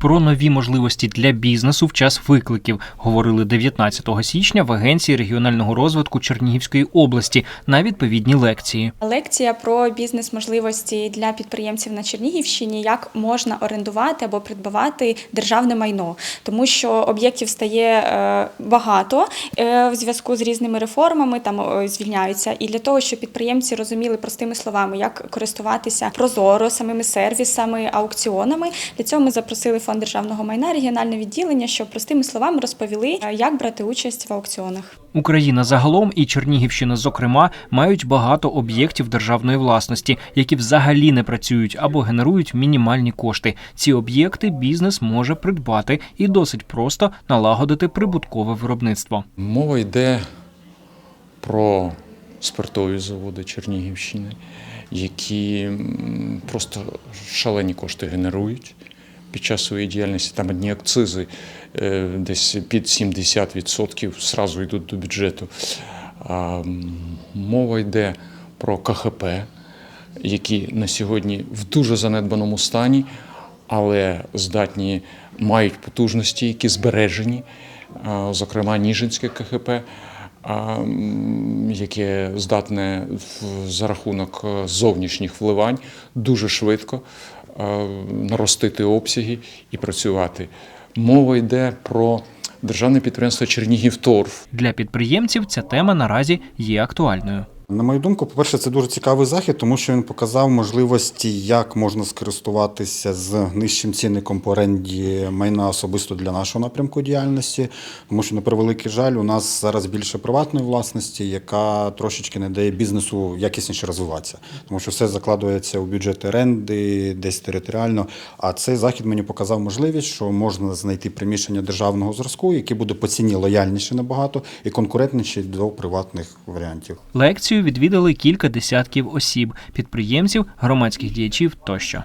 Про нові можливості для бізнесу в час викликів говорили 19 січня в Агенції регіонального розвитку Чернігівської області на відповідній лекції. Лекція про бізнес-можливості для підприємців на Чернігівщині, як можна орендувати або придбавати державне майно, тому що об'єктів стає е, багато е, в зв'язку з різними реформами, там звільняються. І для того, щоб підприємці розуміли простими словами, як користуватися прозоро самими сервісами, аукціонами, для цього ми запросили фонд державного майна, регіональне відділення, щоб простими словами розповіли, е, як брати участь в аукціонах. Україна загалом і Чернігівщина, зокрема, мають багато об'єктів державної власності, які взагалі не працюють або генерують мінімальні кошти. Ці об'єкти бізнес може придбати і досить просто налагодити прибуткове виробництво. Мова йде про спиртові заводи Чернігівщини, які просто шалені кошти генерують під час своєї діяльності. Там одні акцизи е, десь під 70% зразу йдуть до бюджету. Мова йде про КХП, які на сьогодні в дуже занедбаному стані, але здатні мають потужності, які збережені, зокрема Ніжинське КХП, яке здатне за рахунок е, зовнішніх вливань дуже швидко наростити обсяги і працювати. Мова йде про державне підприємство Чернігівторф, Для підприємців ця тема наразі є актуальною. На мою думку, по-перше, це дуже цікавий захід, тому що він показав можливості, як можна скористуватися з нижчим цінником по оренді майна особисто для нашого напрямку діяльності. Тому що, на превеликий жаль, у нас зараз більше приватної власності, яка трошечки не дає бізнесу якісніше розвиватися. Тому що все закладується у бюджет оренди, десь територіально. А цей захід мені показав можливість, що можна знайти приміщення державного зразку, яке буде по ціні лояльніше набагато і конкурентніше до приватних варіантів. Лекцію відвідали кілька десятків осіб, підприємців, громадських діячів тощо.